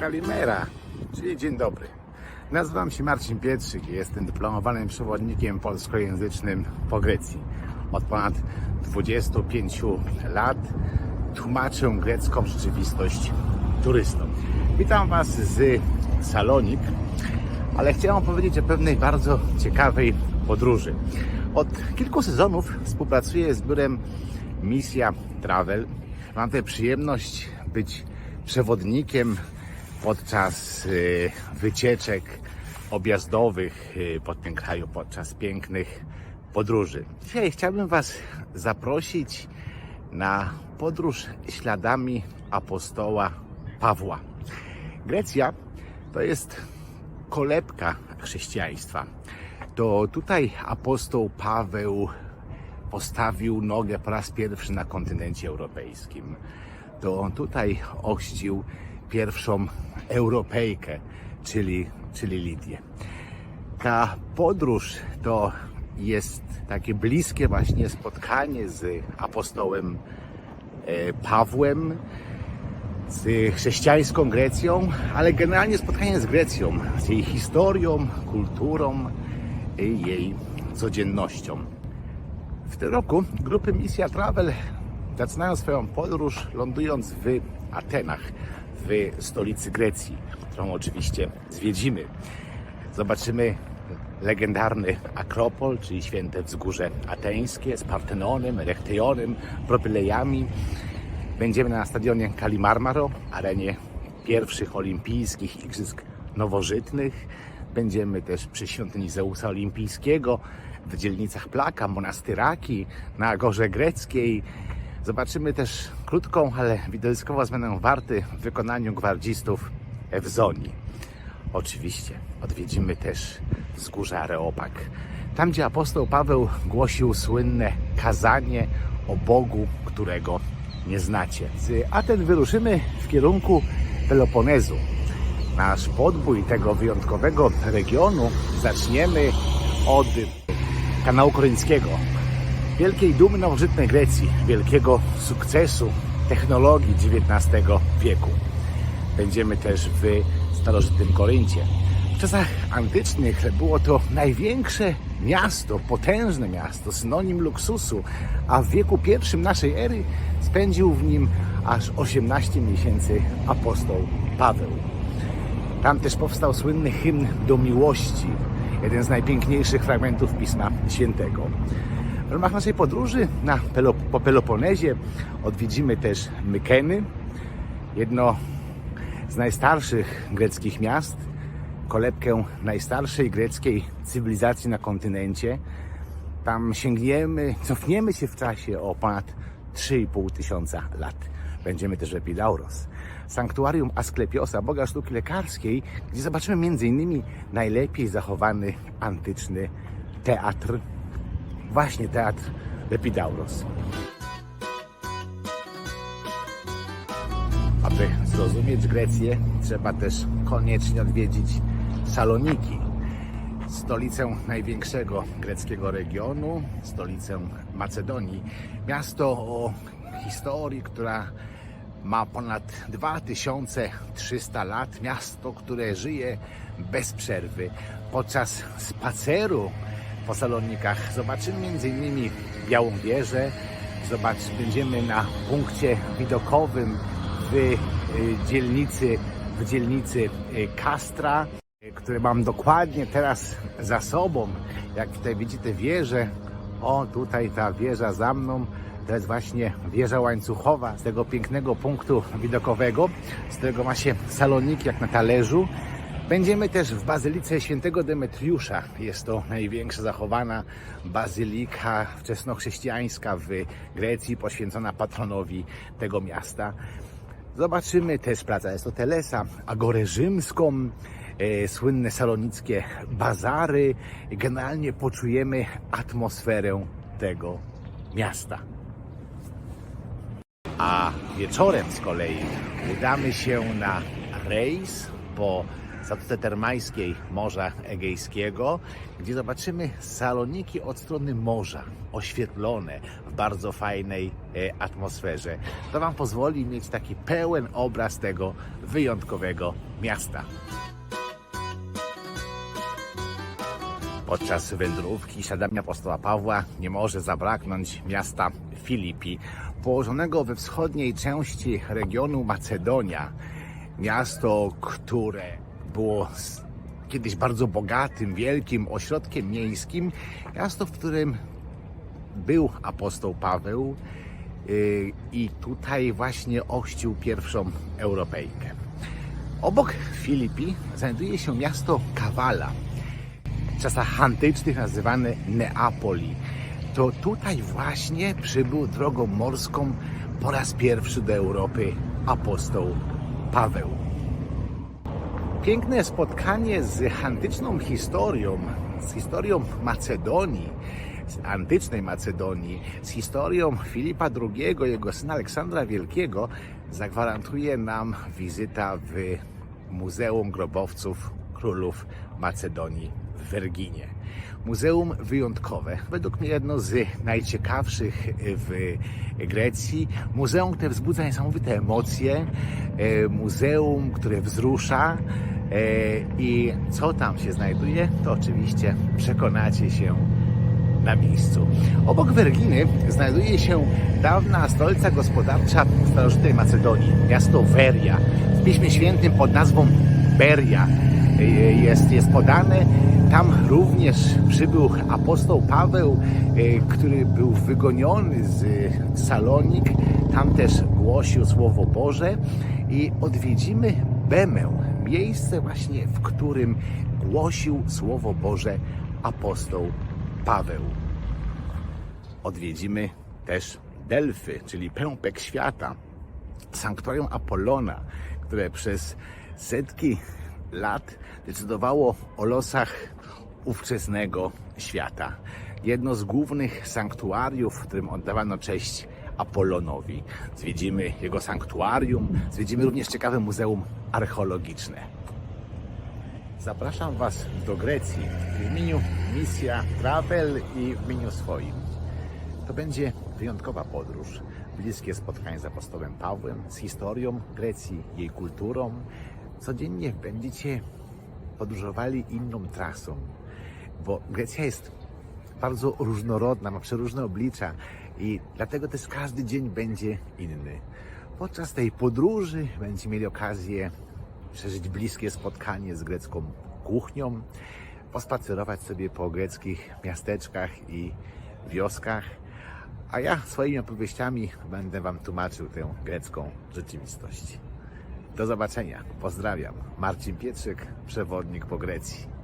Kalimera, czyli dzień dobry. Nazywam się Marcin Pietrzyk i jestem dyplomowanym przewodnikiem polskojęzycznym po Grecji. Od ponad 25 lat tłumaczę grecką rzeczywistość turystom. Witam Was z Salonik, ale chciałem powiedzieć o pewnej bardzo ciekawej podróży. Od kilku sezonów współpracuję z biurem Misja Travel. Mam tę przyjemność być przewodnikiem podczas y, wycieczek objazdowych y, po tym kraju, podczas pięknych podróży. Dzisiaj chciałbym Was zaprosić na podróż śladami apostoła Pawła. Grecja to jest kolebka chrześcijaństwa. To tutaj apostoł Paweł postawił nogę po raz pierwszy na kontynencie europejskim. To tutaj ochrzcił pierwszą Europejkę, czyli, czyli Lidię. Ta podróż to jest takie bliskie właśnie spotkanie z apostołem e, Pawłem, z chrześcijańską Grecją, ale generalnie spotkanie z Grecją, z jej historią, kulturą jej codziennością. W tym roku grupy Misja Travel zaczynają swoją podróż lądując w Atenach, w stolicy Grecji, którą oczywiście zwiedzimy. Zobaczymy legendarny Akropol, czyli święte wzgórze ateńskie z Partenonem, Erektejonem, propylejami. Będziemy na stadionie Kalimarmaro, arenie pierwszych olimpijskich igrzysk nowożytnych. Będziemy też przy świątyni Zeusa Olimpijskiego, w dzielnicach Plaka, Monastyraki, na Gorze Greckiej. Zobaczymy też krótką, ale widowiskową zmianę warty w wykonaniu gwardzistów Ewzonii. Oczywiście odwiedzimy też wzgórze Areopag. Tam, gdzie apostoł Paweł głosił słynne kazanie o Bogu, którego nie znacie. Z Aten wyruszymy w kierunku Peloponezu. Nasz podbój tego wyjątkowego regionu zaczniemy od kanału korynckiego, wielkiej dumy nowożytnej Grecji, wielkiego sukcesu technologii XIX wieku. Będziemy też w starożytnym Koryncie. W czasach antycznych było to największe miasto, potężne miasto, synonim luksusu, a w wieku pierwszym naszej ery spędził w nim aż 18 miesięcy apostoł Paweł. Tam też powstał słynny hymn do miłości, jeden z najpiękniejszych fragmentów Pisma Świętego. W ramach naszej podróży na Pelop po Peloponezie odwiedzimy też Mykeny, jedno z najstarszych greckich miast, kolebkę najstarszej greckiej cywilizacji na kontynencie. Tam sięgniemy, cofniemy się w czasie o ponad 3,5 tysiąca lat. Będziemy też w Epidauros, sanktuarium Asklepiosa, boga sztuki lekarskiej, gdzie zobaczymy m.in. najlepiej zachowany antyczny teatr, właśnie teatr Epidauros. Aby zrozumieć Grecję, trzeba też koniecznie odwiedzić Saloniki, stolicę największego greckiego regionu, stolicę Macedonii. Miasto o historii, która ma ponad 2300 lat. Miasto, które żyje bez przerwy. Podczas spaceru po Salonikach zobaczymy m.in. Białą Wieżę, zobacz, będziemy na punkcie widokowym w y, dzielnicy, w dzielnicy Kastra, y, które mam dokładnie teraz za sobą. Jak tutaj widzicie wieżę, o tutaj ta wieża za mną, to jest właśnie wieża łańcuchowa z tego pięknego punktu widokowego, z którego ma się saloniki jak na talerzu. Będziemy też w Bazylice Świętego Demetriusza. Jest to największa zachowana bazylika wczesnochrześcijańska w Grecji, poświęcona patronowi tego miasta. Zobaczymy też Plac Arystotelesa, Agorę Rzymską, e, słynne salonickie bazary. Generalnie poczujemy atmosferę tego miasta. A wieczorem z kolei udamy się na rejs po Zatoce Termańskiej Morza Egejskiego, gdzie zobaczymy saloniki od strony morza, oświetlone w bardzo fajnej atmosferze. To Wam pozwoli mieć taki pełen obraz tego wyjątkowego miasta. Podczas wędrówki siadania apostoła Pawła nie może zabraknąć miasta Filipi, położonego we wschodniej części regionu Macedonia. Miasto, które było kiedyś bardzo bogatym, wielkim ośrodkiem miejskim. Miasto, w którym był apostoł Paweł yy, i tutaj właśnie ochrzcił pierwszą Europejkę. Obok Filipi znajduje się miasto Kawala, w czasach antycznych nazywane Neapoli. To tutaj właśnie przybył drogą morską po raz pierwszy do Europy apostoł Paweł. Piękne spotkanie z antyczną historią, z historią Macedonii, z antycznej Macedonii, z historią Filipa II, jego syna Aleksandra Wielkiego, zagwarantuje nam wizyta w Muzeum Grobowców Królów Macedonii w Werginie. Muzeum wyjątkowe, według mnie jedno z najciekawszych w Grecji. Muzeum, które wzbudza niesamowite emocje, e, muzeum, które wzrusza. E, I co tam się znajduje, to oczywiście przekonacie się na miejscu. Obok Werginy znajduje się dawna stolica gospodarcza starożytnej Macedonii, miasto Veria. W Piśmie Świętym pod nazwą Beria e, jest, jest podane. Tam również przybył apostoł Paweł, e, który był wygoniony z Salonik. Tam też głosił Słowo Boże i odwiedzimy Bemę, miejsce właśnie, w którym głosił Słowo Boże apostoł Paweł. Odwiedzimy też Delfy, czyli pępek świata, sanktuarium Apollona, które przez setki lat decydowało o losach ówczesnego świata. Jedno z głównych sanktuariów, w którym oddawano cześć Apollonowi. Zwiedzimy jego sanktuarium, zwiedzimy również ciekawe muzeum archeologiczne. Zapraszam Was do Grecji w imieniu Misja Travel i w imieniu swoim. To będzie wyjątkowa podróż, bliskie spotkanie z apostołem Pawłem, z historią Grecji, jej kulturą. Codziennie będziecie podróżowali inną trasą, bo Grecja jest bardzo różnorodna, ma przeróżne oblicza i dlatego też każdy dzień będzie inny. Podczas tej podróży będziecie mieli okazję przeżyć bliskie spotkanie z grecką kuchnią, pospacerować sobie po greckich miasteczkach i wioskach, a ja swoimi opowieściami będę Wam tłumaczył tę grecką rzeczywistość. Do zobaczenia. Pozdrawiam. Marcin Pietrzyk, przewodnik po Grecji.